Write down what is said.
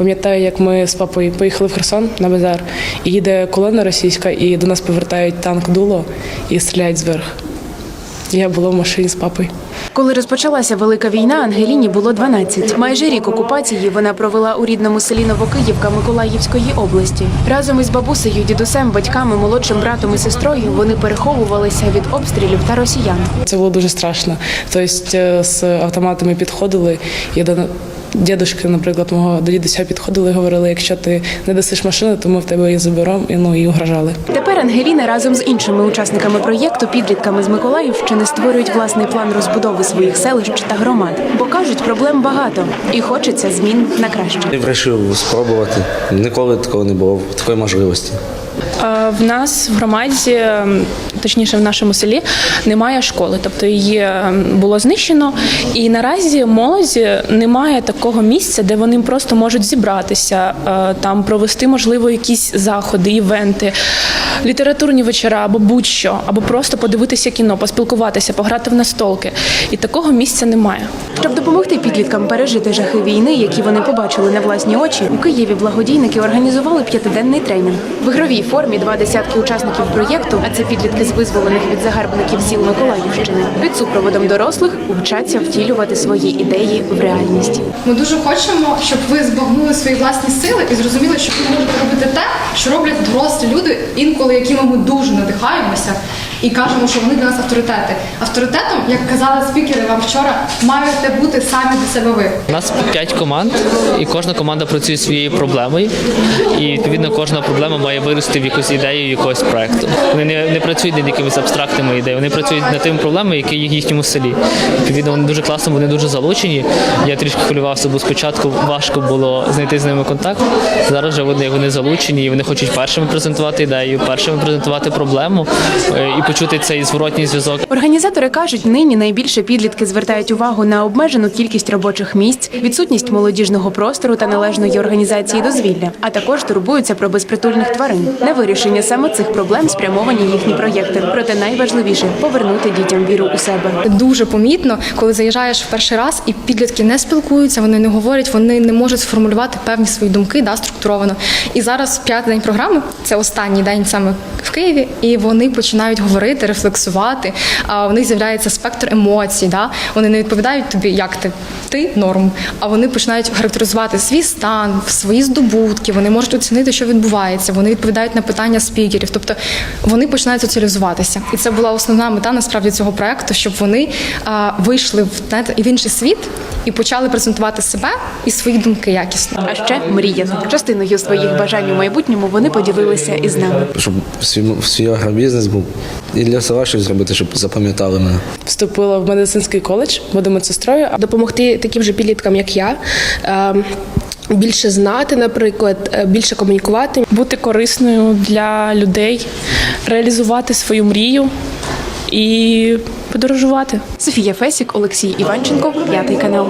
Пам'ятаю, як ми з папою поїхали в Херсон на базар, і їде колона російська, і до нас повертають танк дуло і стріляють зверху. Я була в машині з папою. Коли розпочалася велика війна, Ангеліні було 12. Майже рік окупації вона провела у рідному селі Новокиївка Миколаївської області. Разом із бабусею, дідусем, батьками, молодшим братом і сестрою вони переховувалися від обстрілів та росіян. Це було дуже страшно. Тобто е, з автоматами підходили, і до дідушки, наприклад, мого до дідуся підходили і говорили, якщо ти не дасиш машину, то ми в тебе її заберемо і ну і угрожали. Тепер Ангеліна разом з іншими учасниками проєкту, підлітками з Миколаївщини, створюють власний план розбудови своїх селищ та громад. Бо кажуть, проблем багато і хочеться змін на краще. Я вирішив спробувати. Ніколи такого не було, такої можливості. Е, В нас в громаді, точніше в нашому селі, немає школи, тобто її ем, було знищено. І наразі молоді немає такого місця, де вони просто можуть зібратися, е, там провести, можливо, якісь заходи, івенти, літературні вечора або будь-що, або просто подивитися кіно, поспілкуватися, пограти в настолки. І такого місця немає. Щоб допомогти підліткам пережити жахи війни, які вони побачили на власні очі, у Києві благодійники організували п'ятиденний тренінг. В ігровій формі два десятки учасників проєкту, а це підлітки з визволених від загарбників сіл Миколаївщини, під супроводом дорослих вчаться втілювати свої ідеї в реальність. Ми дуже хочемо, щоб ви збагнули свої власні сили і зрозуміли, що ви можете робити те, що роблять дорослі люди, інколи якими ми дуже надихаємося, і кажемо, що вони для нас авторитети. Авторитетом, як казали спікери вам вчора, маєте бути самі для себе ви. У нас п'ять команд, і кожна команда працює своєю проблемою. І відповідно кожна проблема має вирости в якусь ідею якогось проекту. Вони не, не працюють над якимись абстрактними ідеями, вони працюють над тими проблемами, які є в їхньому селі. Відповідно, вони дуже класно, вони дуже залучені. Я трішки хвилювався, бо спочатку важко було знайти з ними контакт. Зараз вже вони, вони залучені і вони хочуть першими презентувати ідею, першими презентувати проблему е, і почути цей зворотній зв'язок. Організатори кажуть, нині найбільше підлітки звертають увагу на обмежену кількість робочих місць, відсутність молодіжного простору та належної організації дозвілля, а також турбуються про безпритульних тварин. На вирішення саме цих проблем спрямовані їхні проєкти. Проте найважливіше повернути дітям віру у себе. Дуже помітно, коли заїжджаєш в перший раз, і підлітки не спілкуються, вони не говорять, вони не можуть сформулювати певні свої думки да, структуровано. І зараз п'ятий день програми це останній день саме в Києві, і вони починають говорити, рефлексувати. А в них з'являється спектр емоцій. Да? Вони не відповідають тобі, як ти, ти норм, а вони починають характеризувати свій стан, свої здобутки. Вони можуть оцінити, що відбувається. Вони відповідають на питання спікерів. Тобто вони починають соціалізуватися. І це була основна мета насправді цього проекту, щоб вони а, вийшли в в інший світ і почали презентувати себе і свої думки якісно. А ще мріяти. Частиною своїх бажань у майбутньому вони поділилися із нами. Щоб свій, свій агробізнес був і для села щось зробити, щоб запам'ятали мене. Вступила в медицинський коледж, буду медсестрою. допомогти таким же підліткам, як я. е, Більше знати, наприклад, е, більше комунікувати. Бути корисною для людей, реалізувати свою мрію і подорожувати. Софія Фесік, Олексій Іванченко, п'ятий канал.